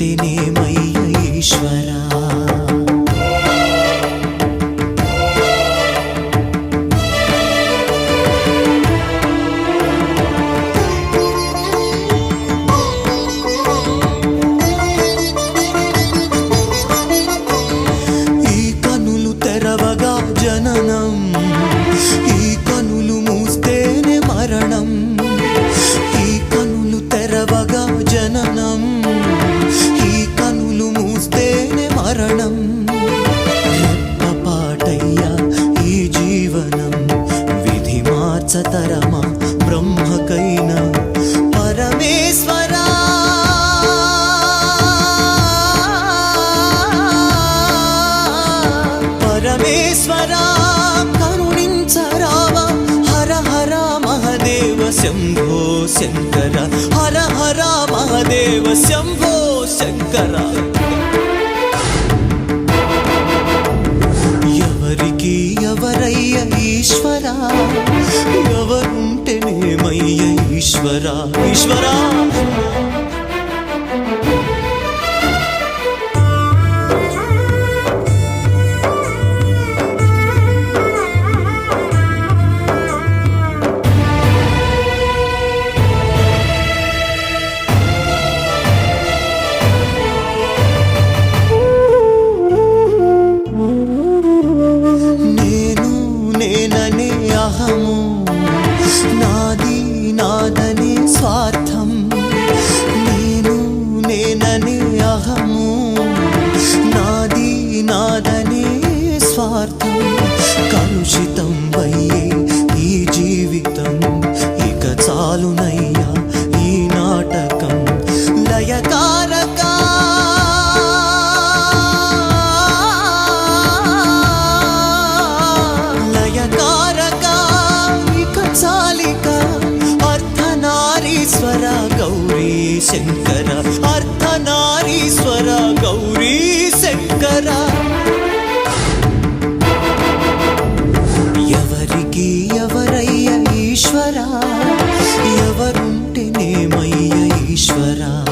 ఎవరుంటేనేమయ్య పంచతరమా మార్చతరమా బ్రహ్మకైనా పరమేశ్వరా పరమేశ్వరా కరుణించరావా హర హర మహదేవ శంభో శంకర హర హర మహదేవ శంభో శంకర ఈశ్వరా ఈశ్వరా స్వార్థం. నేను నేననే అహము. నాది నాదనే స్వార్థం. కలుషితం శంకర అర్ధనారీశ్వర గౌరీ శంకర. ఎవరికి ఎవరయ్య ఈశ్వరా? ఎవరుంటేనేమయ్య ఈశ్వరా?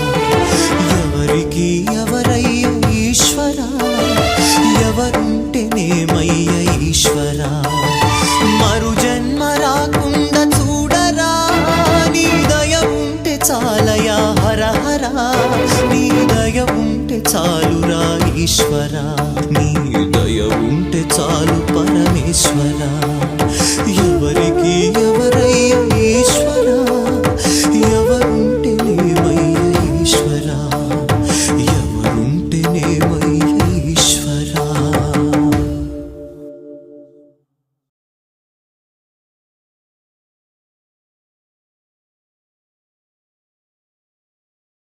ఈశ్వరా నీ దయ ఉంటే చాలురా ఈశ్వరా నీ దయ ఉంటే చాలు పరమేశ్వరా. ఎవరికి ఎవరయ్య ఈశ్వరా? ఎవరుంటే ఈశ్వరా?